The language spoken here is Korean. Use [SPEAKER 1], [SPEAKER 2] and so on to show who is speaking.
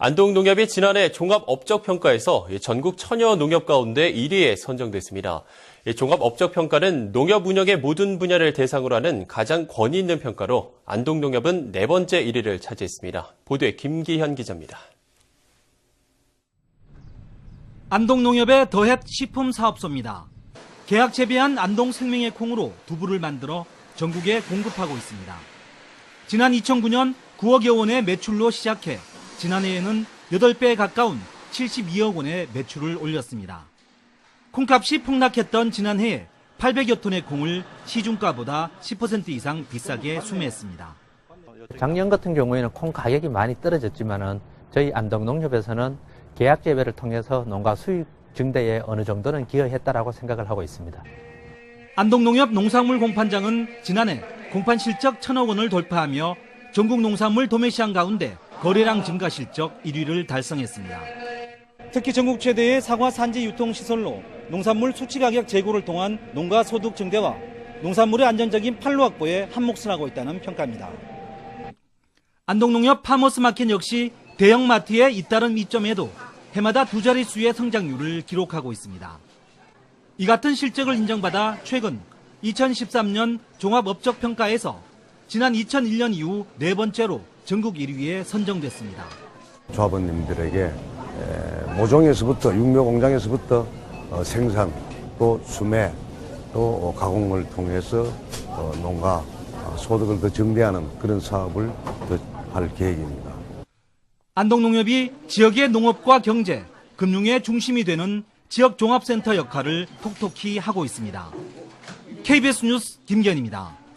[SPEAKER 1] 안동농협이 지난해 종합업적평가에서 전국 처녀 농협 가운데 1위에 선정됐습니다. 이 종합업적평가는 농협 운영의 모든 분야를 대상으로 하는 가장 권위 있는 평가로 안동농협은 네 번째 1위를 차지했습니다. 보도에 김기현 기자입니다.
[SPEAKER 2] 안동농협의 더햇 식품사업소입니다. 계약 재배한 안동생명의 콩으로 두부를 만들어 전국에 공급하고 있습니다. 지난 2009년 9억여 원의 매출로 시작해 지난해에는 8배 가까운 72억 원의 매출을 올렸습니다. 콩값이 폭락했던 지난해에 800여 톤의 콩을 시중가보다 10% 이상 비싸게 수매했습니다.
[SPEAKER 3] 작년 같은 경우에는 콩 가격이 많이 떨어졌지만은 저희 안동농협에서는 계약 재배를 통해서 농가 수익 증대에 어느 정도는 기여했다라고 생각을 하고 있습니다.
[SPEAKER 2] 안동농협 농산물 공판장은 지난해 공판 실적 천억 원을 돌파하며 전국 농산물 도매시장 가운데 거래량 증가 실적 1위를 달성했습니다. 특히 전국 최대의 사과 산지 유통 시설로 농산물 수치 가격 제고를 통한 농가 소득 증대와 농산물의 안전적인 판로 확보에 한몫을 하고 있다는 평가입니다. 안동농협 파머스 마켓 역시 대형 마트의 잇따른 이점에도 해마다 두 자릿수의 성장률을 기록하고 있습니다. 이 같은 실적을 인정받아 최근 2013년 종합업적평가에서 지난 2001년 이후 네 번째로 전국 1위에 선정됐습니다.
[SPEAKER 4] 조합원님들에게 에, 모종에서부터 육묘 공장에서부터 어, 생산 또 수매 또 어, 가공을 통해서 어, 농가 어, 소득을 더 증대하는 그런 사업을 더 할 계획입니다.
[SPEAKER 2] 안동농협이 지역의 농업과 경제, 금융의 중심이 되는 지역 종합센터 역할을 톡톡히 하고 있습니다. KBS 뉴스 김견입니다.